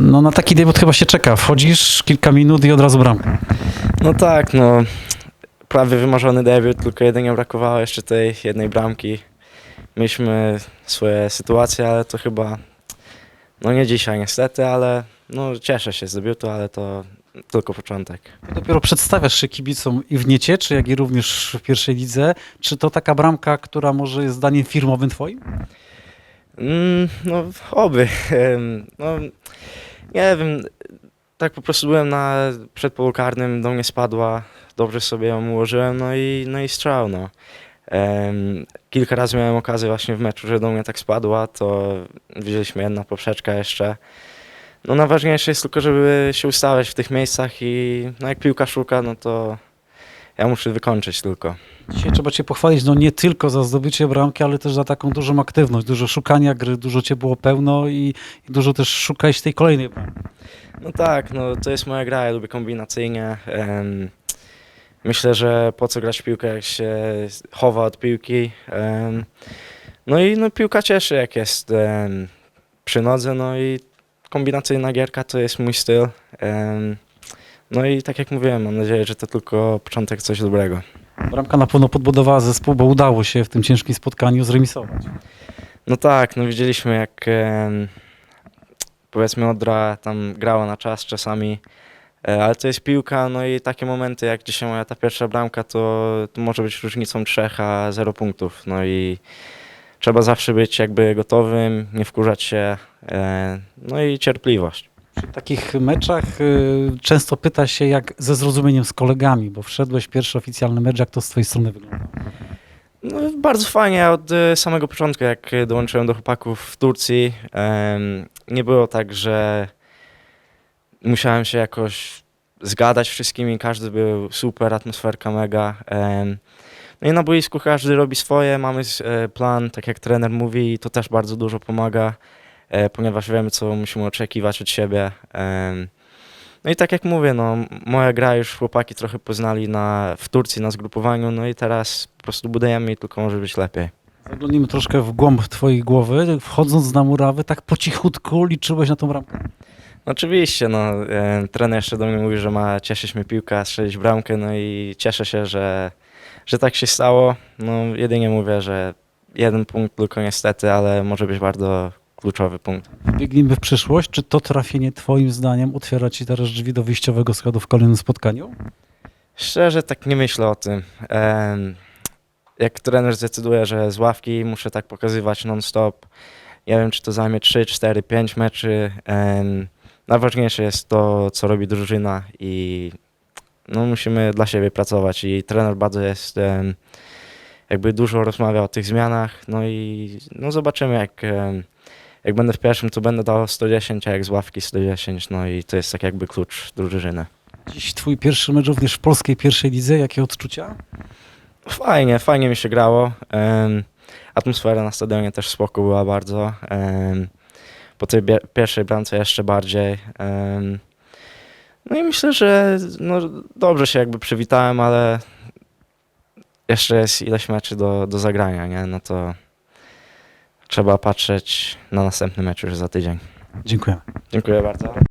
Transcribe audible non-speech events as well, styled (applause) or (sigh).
No na taki debiut chyba się czeka. Wchodzisz kilka minut i od razu bramka. No tak, no prawie wymarzony debiut, tylko jedynie brakowało jeszcze tej jednej bramki. Mieliśmy swoje sytuacje, ale to chyba, no nie dzisiaj niestety, ale no cieszę się z debiutu, ale to tylko początek. Ty dopiero przedstawiasz się kibicom i w Niecieczu, jak i również w pierwszej lidze. Czy to taka bramka, która może jest zdaniem firmowym twoim? Mm, no oby. (laughs) No nie wiem, tak po prostu byłem na przedpolu karnym, do mnie spadła, dobrze sobie ją ułożyłem, no i, no i strzał, no. Kilka razy miałem okazję właśnie w meczu, że do mnie tak spadła, to widzieliśmy jedna poprzeczka jeszcze. No najważniejsze jest tylko, żeby się ustawiać w tych miejscach i no jak piłka szuka, no to ja muszę wykończyć tylko. Dzisiaj trzeba cię pochwalić, no nie tylko za zdobycie bramki, ale też za taką dużą aktywność, dużo szukania gry, dużo cię było pełno i, i dużo też szukałeś tej kolejnej bramki. No tak, no to jest moja gra, ja lubię kombinacyjnie. Em, myślę, że po co grać w piłkę, jak się chowa od piłki. Em, no i no, piłka cieszy, jak jest em, przy nodze, no i kombinacyjna gierka to jest mój styl. Em, no i tak jak mówiłem, mam nadzieję, że to tylko początek coś dobrego. Bramka na pewno podbudowała zespół, bo udało się w tym ciężkim spotkaniu zremisować. No tak, no widzieliśmy jak em, powiedzmy Odra tam grała na czas czasami, e, ale to jest piłka, no i takie momenty jak dzisiaj moja ta pierwsza bramka, to, to może być różnicą trzech a zero punktów, no i trzeba zawsze być jakby gotowym, nie wkurzać się, e, no i cierpliwość. Przy takich meczach y, często pyta się, jak ze zrozumieniem z kolegami, bo wszedłeś pierwszy oficjalny mecz, jak to z twojej strony wygląda? No, bardzo fajnie od e, samego początku, jak e, dołączyłem do chłopaków w Turcji. nie było tak, że musiałem się jakoś zgadać z wszystkimi, każdy był super, atmosferka mega. no i na boisku każdy robi swoje, mamy e, plan, tak jak trener mówi, i to też bardzo dużo pomaga, ponieważ wiemy, co musimy oczekiwać od siebie. No i tak jak mówię, no, moja gra już chłopaki trochę poznali na, w Turcji na zgrupowaniu, no i teraz po prostu budujemy i tylko może być lepiej. Zaglądnijmy troszkę w głąb twojej głowy. Wchodząc na murawę, tak po cichutku liczyłeś na tą bramkę. Oczywiście, no, e, trener jeszcze do mnie mówi, że ma cieszyć mnie piłka, strzelić bramkę, no i cieszę się, że, że tak się stało. No, jedynie mówię, że jeden punkt tylko niestety, ale może być bardzo kluczowy punkt. Biegnijmy w przyszłość. Czy to trafienie twoim zdaniem otwiera ci teraz drzwi do wyjściowego składu w kolejnym spotkaniu? Szczerze tak nie myślę o tym. Jak trener zdecyduje, że z ławki muszę tak pokazywać non-stop, nie wiem czy to zajmie 3, 4, 5 meczy. Najważniejsze jest to, co robi drużyna i no, musimy dla siebie pracować i trener bardzo jest jakby dużo rozmawia o tych zmianach, no i no zobaczymy jak, jak będę w pierwszym, to będę dał 110, a jak z ławki 110, no i to jest tak jakby klucz drużyny. Dziś twój pierwszy mecz również w polskiej pierwszej lidze. Jakie odczucia? Fajnie, fajnie mi się grało. Em, atmosfera na stadionie też spoko była bardzo. Em, po tej bie- pierwszej bramce jeszcze bardziej. Em, no i myślę, że no, dobrze się jakby przywitałem, ale jeszcze jest ileś meczy do, do zagrania, nie? No to trzeba patrzeć na następny mecz już za tydzień. Dziękuję. Dziękuję bardzo.